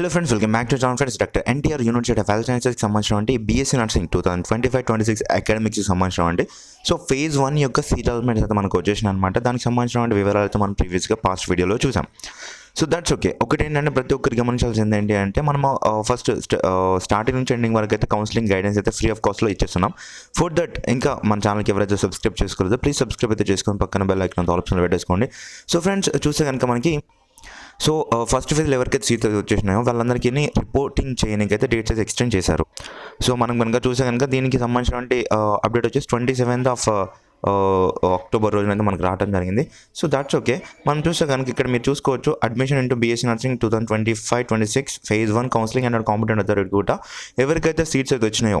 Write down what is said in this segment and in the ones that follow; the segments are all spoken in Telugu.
Hello friends welcome back to Jaan friends doctor NTR university of health సైన్సెస్కి సంబంధించినటువంటి BSc nursing two thousand twenty five twenty six అకాడమిక్స్కి సంబంధించినటువంటి సో ఫేజ్ వన్ యొక్క సీటల్మెంట్స్ అయితే మనకు వచ్చేసిన అనమాట దానికి సంబంధించినటువంటి వివరాలతో మనం ప్రీవియస్గా పాస్ట్ వీడియోలో చూసాం. సో దట్స్ ఓకే ఒకటి ఏంటంటే ప్రతి ఒక్కరు గమనించాల్సింది ఏంటి అంటే మనము uh, ఫస్ట్ స్టార్టింగ్ uh, నుంచి ఎండింగ్ వరకు అయితే కౌన్సిలింగ్ గైడెన్స్ అయితే ఫ్రీ ఆఫ్ కాస్ట్లో ఇచ్చేస్తున్నాం. ఫర్ దట్ ఇంకా మన ఛానల్కి ఎవరైతే సబ్స్క్రైబ్ చేసుకోలేదో ప్లీజ్ సబ్స్క్రైబ్ అయితే చేసుకొని పక్కన బెల్ ఐకాన్ ఆప్షన్లో పెట్టేసుకోండి. సో ఫ్రెండ్స్ చూస్తే కనుక మనకి సో ఫస్ట్ ఫేజ్లో ఎవరికైతే సీట్ వచ్చేసినాయో వాళ్ళందరికీ రిపోర్టింగ్ చేయడానికి అయితే డేట్స్ అయితే ఎక్స్టెండ్ చేశారు. సో మనం కనుక చూసే కనుక దీనికి సంబంధించినటువంటి అప్డేట్ వచ్చేసి ట్వంటీ సెవెంత్ ఆఫ్ అక్టోబర్ రోజున అయితే మనకు రావడం జరిగింది. సో దాట్స్ ఓకే మనం చూస్తే కనుక ఇక్కడ మీరు చూసుకోవచ్చు admission into BSc nursing two thousand twenty five twenty six phase one counselling and competent authority కూడా ఎవరికైతే సీట్స్ అయితే వచ్చినాయో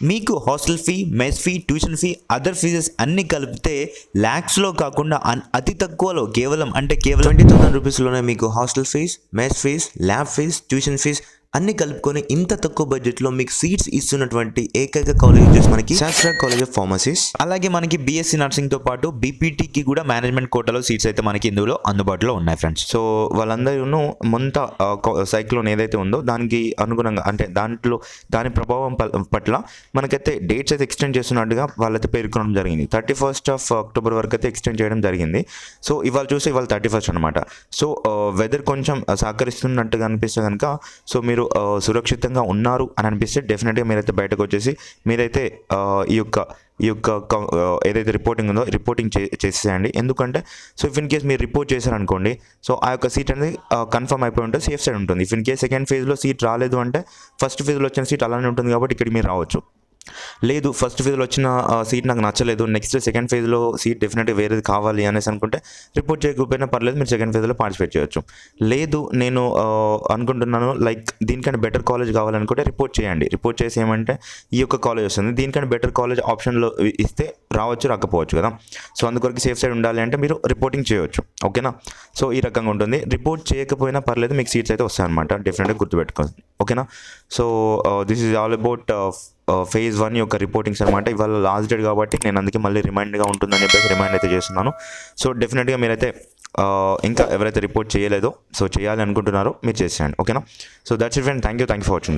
మీకు hostel fee mess fee tuition fee other fees అన్ని కలిపితే ల్యాక్స్లో కాకుండా అన్- అతి తక్కువలో కేవలం అంటే కేవలం ట్వంటీ థౌసండ్ రూపీస్లోనే మీకు hostel fees mess fees lab fees tuition fees అన్ని కలుపుకొని ఇంత తక్కువ బడ్జెట్లో మీకు సీట్స్ ఇస్తున్నటువంటి ఏకైక కాలేజ్ వచ్చేసి మనకి శాస్త్ర కాలేజ్ ఆఫ్ ఫార్మసీస్ అలాగే మనకి బీఎస్సీ నర్సింగ్తో పాటు బీపీటీకి కూడా మేనేజ్మెంట్ కోటాలో సీట్స్ అయితే మనకి ఇందులో అందుబాటులో ఉన్నాయి ఫ్రెండ్స్ సో వాళ్ళందరూ మొంత సైక్లోన్ ఏదైతే ఉందో దానికి అనుగుణంగా అంటే దాంట్లో దాని ప్రభావం పట్ల మనకైతే డేట్స్ అయితే ఎక్స్టెండ్ చేస్తున్నట్టుగా వాళ్ళైతే పేర్కొనడం జరిగింది. థర్టీ ఫస్ట్ ఆఫ్ అక్టోబర్ వరకు అయితే ఎక్స్టెండ్ చేయడం జరిగింది. సో ఇవాళ చూస్తే ఇవాళ థర్టీ ఫస్ట్ అనమాట సో వెదర్ కొంచెం సహకరిస్తున్నట్టుగా అనిపిస్తే కనుక సో మీరు మీరు సురక్షితంగా ఉన్నారు అని అనిపిస్తే డెఫినెట్గా మీరైతే బయటకు వచ్చేసి మీరైతే ఈ యొక్క ఈ యొక్క కౌ- ఏదైతే రిపోర్టింగ్ ఉందో రిపోర్టింగ్ చే చేసేయండి ఎందుకంటే సో ఇఫ్ ఇన్ కేస్ మీరు రిపోర్ట్ చేశారనుకోండి సో ఆ యొక్క సీట్ అనేది కన్ఫర్మ్ అయిపోయి ఉంటే సేఫ్ సైడ్ ఉంటుంది. ఇఫ్ ఇన్ కేస్ సెకండ్ ఫేజ్లో సీట్ రాలేదు అంటే ఫస్ట్ ఫేజ్లో వచ్చిన సీట్ అలానే ఉంటుంది కాబట్టి ఇక్కడికి మీరు రావచ్చు. లేదు ఫస్ట్ ఫేజ్లో వచ్చిన సీట్ నాకు నచ్చలేదు. నెక్స్ట్ సెకండ్ ఫేజ్లో సీట్ డెఫినెట్గా వేరేది కావాలి అనేసి అనుకుంటే రిపోర్ట్ చేయకపోయినా పర్లేదు మీరు సెకండ్ ఫేజ్లో పార్టిసిపేట్ చేయొచ్చు. లేదు నేను అనుకుంటున్నాను లైక్ దీనికంటే బెటర్ కాలేజ్ కావాలనుకుంటే రిపోర్ట్ చేయండి. రిపోర్ట్ చేసి ఏమంటే ఈ యొక్క కాలేజ్ వస్తుంది. దీనికంటే బెటర్ కాలేజ్ ఆప్షన్లో ఇస్తే రావచ్చు రాకపోవచ్చు కదా. సో అందుకొరకు సేఫ్ సైడ్ ఉండాలి అంటే మీరు రిపోర్టింగ్ చేయొచ్చు. ఓకేనా సో ఈ రకంగా ఉంటుంది. రిపోర్ట్ చేయకపోయినా పర్లేదు మీకు సీట్స్ అయితే వస్తాయన్నమాట. డెఫినెట్గా గుర్తుపెట్టుకోండి. ఓకేనా? So this is all about phase one యొక్క రిపోర్టింగ్స్ అనమాట ఇవాళ లాస్ట్ డేట్ కాబట్టి నేను అందుకే మళ్ళీ రిమైండ్గా ఉంటుందని చెప్పేసి రిమైండ్ అయితే చేస్తున్నాను. సో డెఫినెట్గా మీరైతే uh, ఇంకా ఎవరైతే రిపోర్ట్ చేయలేదో సో చేయాలి అనుకుంటున్నారో మీరు చేసేయండి. ఓకేనా? So that's it friend thank you thank you for watching